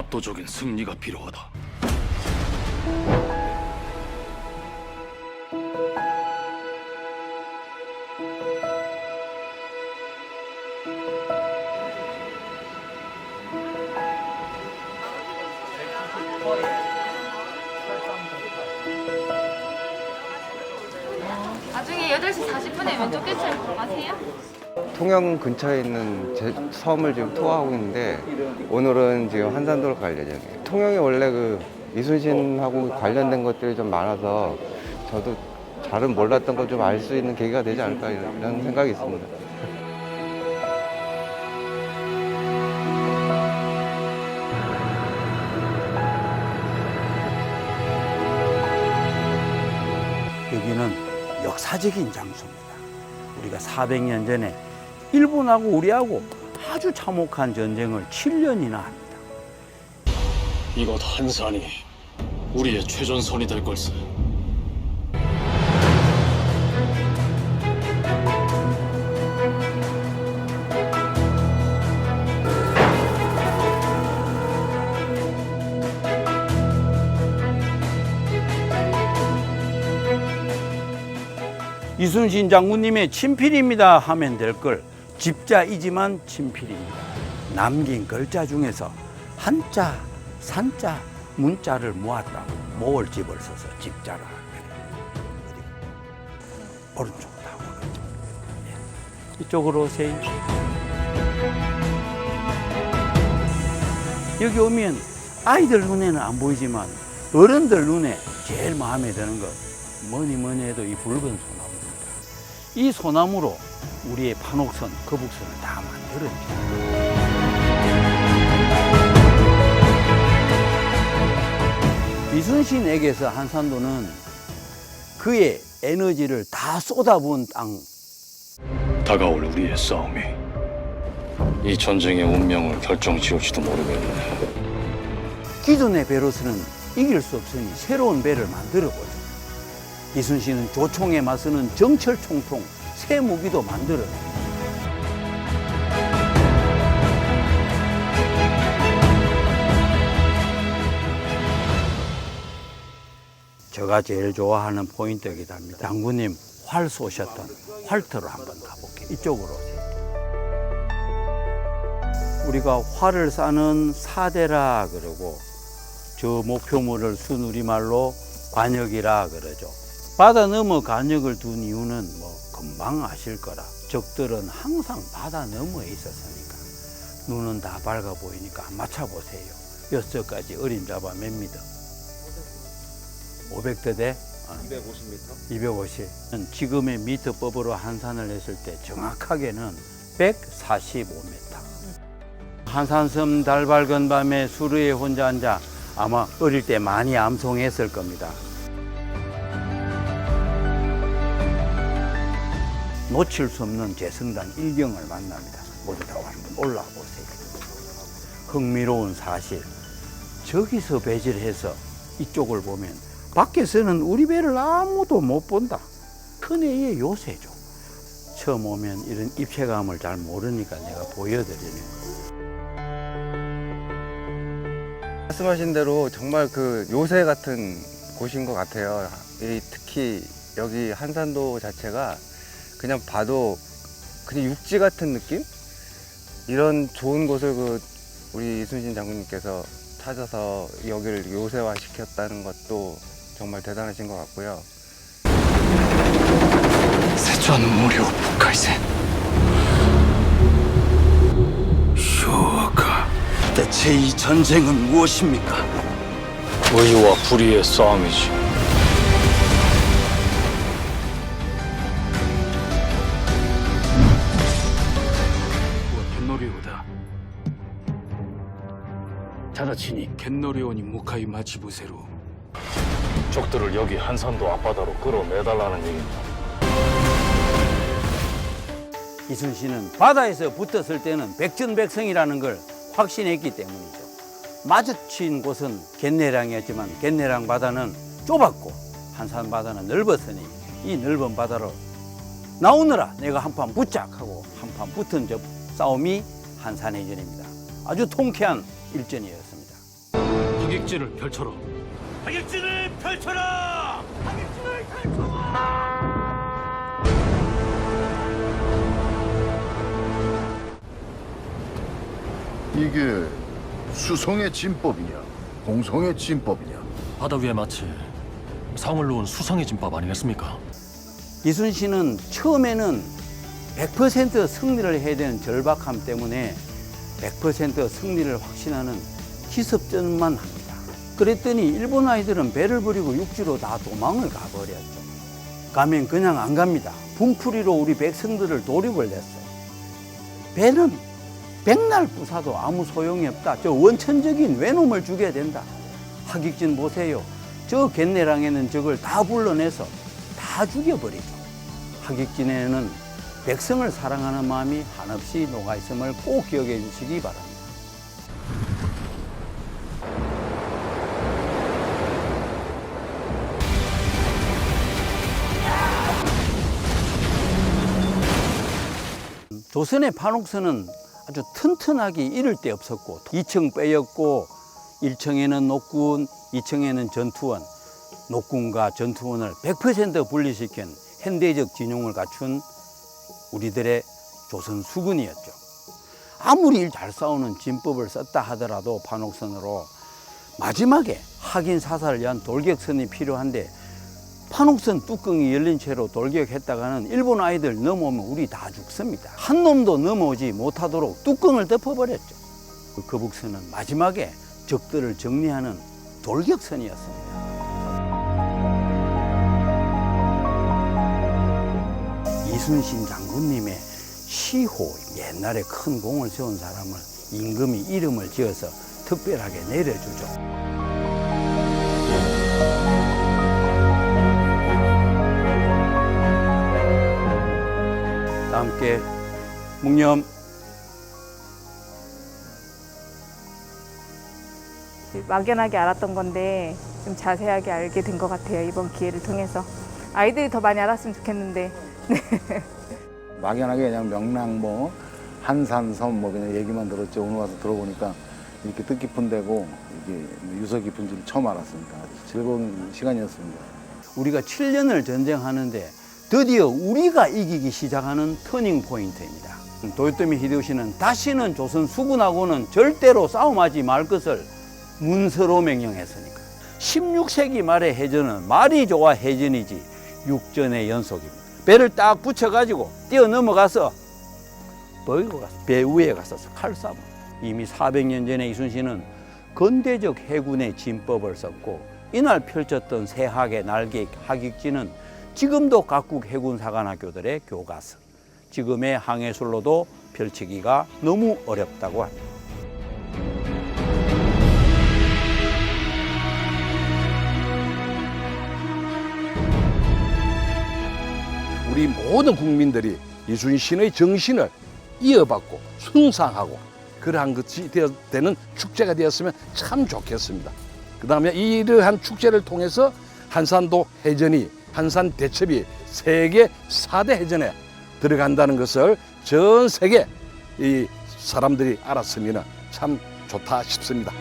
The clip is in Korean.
압도적인 승리가 필요하다. 나중에 8시 40분에 왼쪽 끝을 가세요. 통영 근처에 있는 제- 섬을 지금 투어하고 있는데 오늘은 지금 한산도로 갈 예정이에요. 통영에 원래 그 이순신하고 관련된 것들이 좀 많아서 저도 잘은 몰랐던 걸 좀 알 수 있는 계기가 되지 않을까 이런 생각이 있습니다. 여기는 역사적인 장소입니다. 우리가 400년 전에 일본하고 우리하고 아주 참혹한 전쟁을 7년이나 합니다. 이곳 한산이 우리의 최전선이 될 걸세. 이순신 장군님의 친필입니다 하면 될 걸 집자이지만 친필입니다. 남긴 글자 중에서 한자, 산자, 문자를 모았다고 모을 집을 써서 집자라 그래요. 오른쪽. 예. 이쪽으로 오세요. 여기 오면 아이들 눈에는 안 보이지만 어른들 눈에 제일 마음에 드는 거 뭐니 뭐니 해도 이 붉은 소나무입니다. 이 소나무로 우리의 판옥선, 거북선을 다 만들었죠. 이순신에게서 한산도는 그의 에너지를 다 쏟아부은 땅, 다가올 우리의 싸움이 이 전쟁의 운명을 결정지을지도 모르겠네. 기존의 배로서는 이길 수 없으니 새로운 배를 만들어 보죠. 이순신은 조총에 맞서는 정철 총통 새 무기도 만들어. 제가 제일 좋아하는 포인트이기도 합니다. 장군님 활 쏘셨던 활터로 한번 가볼게요. 이쪽으로. 우리가 활을 싸는 사대라 그러고 저 목표물을 순우리말로 관역이라 그러죠. 바다 넘어 관역을 둔 이유는 뭐 금방 아실 거라. 적들은 항상 바다 너머에 있었으니까 눈은 다 밝아 보이니까 맞춰 보세요. 여섯까지 어림 잡아 몇 미터? 500대 대? 250m. 250. 지금의 미터법으로 한산을 했을 때 정확하게는 145m. 한산섬 달 밝은 밤에 수루에 혼자 앉아 아마 어릴 때 많이 암송했을 겁니다. 놓칠 수 없는 재성당 일경을 만납니다. 모두 다 한번 올라와 보세요. 흥미로운 사실. 저기서 배질해서 이쪽을 보면 밖에서는 우리 배를 아무도 못 본다. 큰애의 요새죠. 처음 오면 이런 입체감을 잘 모르니까 내가 보여드리는 말씀하신 대로 정말 그 요새 같은 곳인 것 같아요. 이 특히 여기 한산도 자체가 그냥 봐도 그냥 육지 같은 느낌? 이런 좋은 곳을 그 우리 이순신 장군님께서 찾아서 여기를 요새화 시켰다는 것도 정말 대단하신 것 같고요. 세존 무료 북할세. 쇼가 대체 이 전쟁은 무엇입니까? 의와 불의의 싸움이지. 타다치니 겐노리오니 무카이 마치부세로 적들을 여기 한산도 앞바다로 끌어내달라는 얘기다. 이순신은 바다에서 붙었을 때는 백전백승이라는 걸 확신했기 때문이죠. 마주친 곳은 갯내랑이었지만 갯내랑 바다는 좁았고 한산 바다는 넓었으니 이 넓은 바다로 나오느라 내가 한판 붙자 하고 한판 붙은 저 싸움이 한산해전입니다. 아주 통쾌한 일전이었습니다. 하객진을 펼쳐라. 이게 수성의 진법이냐 공성의 진법이냐 바다 위에 마치 성을 놓은 수성의 진법 아니겠습니까? 이순신은 처음에는 100% 승리를 해야 되는 절박함 때문에 100% 승리를 확신하는 기습전만 합니다. 그랬더니 일본 아이들은 배를 버리고 육지로 다 도망을 가버렸죠. 가면 그냥 안 갑니다. 분풀이로 우리 백성들을 도륙을 냈어요. 배는 백날 부사도 아무 소용이 없다. 저 원천적인 외놈을 죽여야 된다. 하객진 보세요. 저 갯내랑에는 적을 다 불러내서 다 죽여버리죠. 하객진에는 백성을 사랑하는 마음이 한없이 녹아있음을 꼭 기억해 주시기 바랍니다. 조선의 판옥선은 아주 튼튼하게 이를 데 없었고 2층 빼였고 1층에는 녹군, 2층에는 전투원, 녹군과 전투원을 100% 분리시킨 현대적 진용을 갖춘 우리들의 조선 수군이었죠. 아무리 잘 싸우는 진법을 썼다 하더라도 판옥선으로 마지막에 확인 사살을 위한 돌격선이 필요한데 판옥선 뚜껑이 열린 채로 돌격했다가는 일본 아이들 넘어오면 우리 다 죽습니다. 한 놈도 넘어오지 못하도록 뚜껑을 덮어버렸죠. 그 거북선은 마지막에 적들을 정리하는 돌격선이었습니다. 이순신 장군님의 시호 옛날에 큰 공을 세운 사람을 임금이 이름을 지어서 특별하게 내려주죠. 다 함께 묵념 막연하게 알았던 건데 좀 자세하게 알게 된 것 같아요 이번 기회를 통해서 아이들이 더 많이 알았으면 좋겠는데 막연하게 그냥 명랑 뭐 한산섬 뭐 그냥 얘기만 들었죠. 오늘 와서 들어보니까 이렇게 뜻깊은 데고 이게 유서 깊은 줄 처음 알았습니다. 아주 즐거운 시간이었습니다. 우리가 7년을 전쟁하는데 드디어 우리가 이기기 시작하는 터닝 포인트입니다. 도요토미 히데요시는 다시는 조선 수군하고는 절대로 싸움하지 말 것을 문서로 명령했으니까. 16세기 말의 해전은 말이 좋아 해전이지 육전의 연속입니다. 배를 딱 붙여가지고 뛰어 넘어가서 버리고 가서 배 위에 가서 칼 쏴. 이미 400년 전에 이순신은 근대적 해군의 진법을 썼고 이날 펼쳤던 새학의 날개 하객진은 지금도 각국 해군 사관학교들의 교과서, 지금의 항해술로도 펼치기가 너무 어렵다고 합니다. 우리 모든 국민들이 이순신의 정신을 이어받고 숭상하고 그러한 것이 되어- 되는 축제가 되었으면 참 좋겠습니다. 그 다음에 이러한 축제를 통해서 한산도 해전이 한산 대첩이 세계 4대 해전에 들어간다는 것을 전 세계 이 사람들이 알았으면 참 좋다 싶습니다.